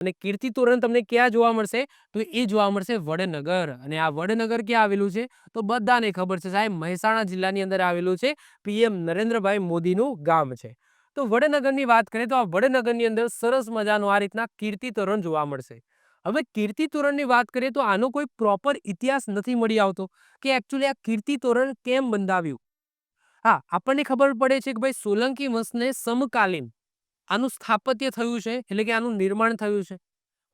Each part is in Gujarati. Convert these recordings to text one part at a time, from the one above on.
અને કીર્તિ તોરણ તમને ક્યાં જોવા મળશે? તો એ જોવા મળશે વડનગર. અને આ વડનગર ક્યાં આવેલું છે? તો બધાને ખબર છે સાહેબ, મહેસાણા જિલ્લાની અંદર આવેલું છે પીએમ નરેન્દ્રભાઈ મોદીનું ગામ છે. તો વડનગરની વાત કરીએ તો આ વડનગરની અંદર સરસ મજાનું આ રીતના કીર્તિ તોરણ જોવા મળશે. હવે કીર્તિ તોરણની વાત કરીએ તો આનો કોઈ પ્રોપર ઇતિહાસ નથી મળી આવતો કે એકચ્યુઅલી આ કીર્તિ તોરણ કેમ બંધાવ્યું? હા, આપણને ખબર પડે છે કે ભાઈ સોલંકી વંશને સમકાલીન આનું સ્થાપત્ય થયું છે, એટલે કે આનું નિર્માણ થયું છે.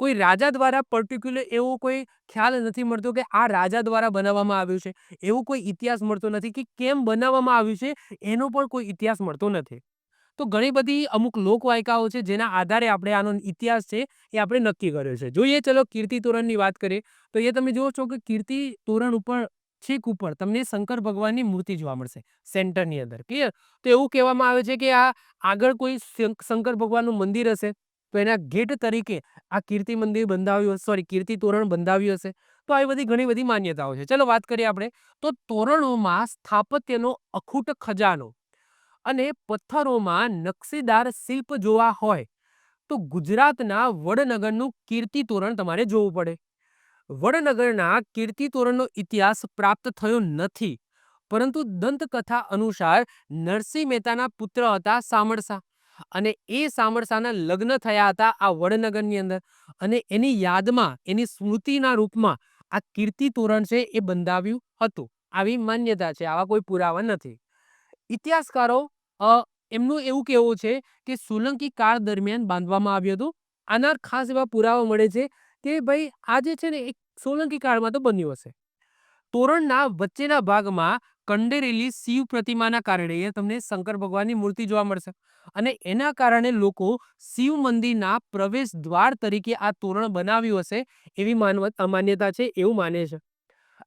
કોઈ રાજા દ્વારા પર્ટિક્યુલર એવો કોઈ ખ્યાલ નથી મળતો કે આ રાજા દ્વારા બનાવવામાં આવ્યું છે. એવો કોઈ ઇતિહાસ મળતો નથી કે કેમ બનાવવામાં આવ્યું છે, એનો પણ કોઈ ઇતિહાસ મળતો નથી. તો ઘણી બધી અમુક લોકવાયકાઓ છે, જેના આધારે આપણે આનો ઇતિહાસ છે, એ આપણે નક્કી કર્યો છે. જોઈએ, ચલો, કીર્તિ તોરણની વાત કરીએ, તો એ તમે જુઓ છો કે કીર્તિ તોરણ ઉપર છેક ઉપર તમને શંકર ભગવાનની મૂર્તિ જોવા મળશે, સેન્ટરની અંદર, ક્લિયર? તો એવું કહેવામાં આવે છે કે આ આગળ કોઈ શંકર ભગવાનનું મંદિર હશે, તો એના ગેટ તરીકે આ કીર્તિ મંદિર બંધાવ્યું સોરી કીર્તિ તોરણ બંધાવ્યું હશે, તો આવી બધી ઘણી બધી માન્યતાઓ છે. ચલો વાત કરીએ આપણે. તો તોરણોમાં સ્થાપત્યનો અખૂટ ખજાનો અને પથ્થરોમાં નકશીદાર શિલ્પ જોવા હોય, તો ગુજરાતના વડનગરનું કીર્તિ તોરણ તમારે જોવું પડે. વડનગરના કીર્તિ તોરણનો ઇતિહાસ પ્રાપ્ત થયો નથી. પરંતુ દંતકથા અનુસાર નરસિંહ મહેતાના પુત્ર હતા સામળસા અને એ સામળસાના લગ્ન થયા હતા આ વડનગરની અંદર. અને એની યાદમાં, એની સ્મૃતિના રૂપમાં આ કીર્તિ તોરણ છે એ બંધાવ્યું હતું. આવી માન્યતા છે, આવા કોઈ પુરાવા નથી. ઇતિહાસકારો એમનું એવું કહેવું છે કે સોલંકી કાળ દરમિયાન બાંધવામાં આવ્યું હતું. આના ખાસ એવા પુરાવા મળે છે કે ભાઈ આ જે છે ને એક સોલંકી કાળમાં તો બન્યું હશે. તોરણના વચ્ચેના ભાગમાં કંડેરેલી શિવ પ્રતિમાના કારણે તમને શંકર ભગવાનની મૂર્તિ જોવા મળશે. અને એના કારણે લોકો શિવ મંદિરના પ્રવેશ દ્વાર તરીકે આ તોરણ બનાવ્યું હશે એવી માન્યતા છે એવું માને છે.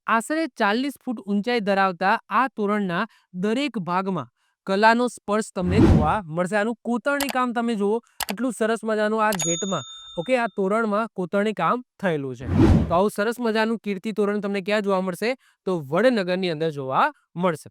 આશરે ચાલીસ ફૂટ ઊંચાઈ ધરાવતા આ તોરણના દરેક ભાગમાં કલાનો સ્પર્શ તમને જોવા મળશે. આનું કોતરણી કામ તમે જુઓ, કેટલું સરસ મજાનું આ ગેટમાં ઓકે, આ તોરણમાં કોતરણી કામ થયેલું છે. તો આવું સરસ મજાનું કીર્તિ તોરણ તમને ક્યાં જોવા મળશે? તો વડનગરની અંદર જોવા મળશે.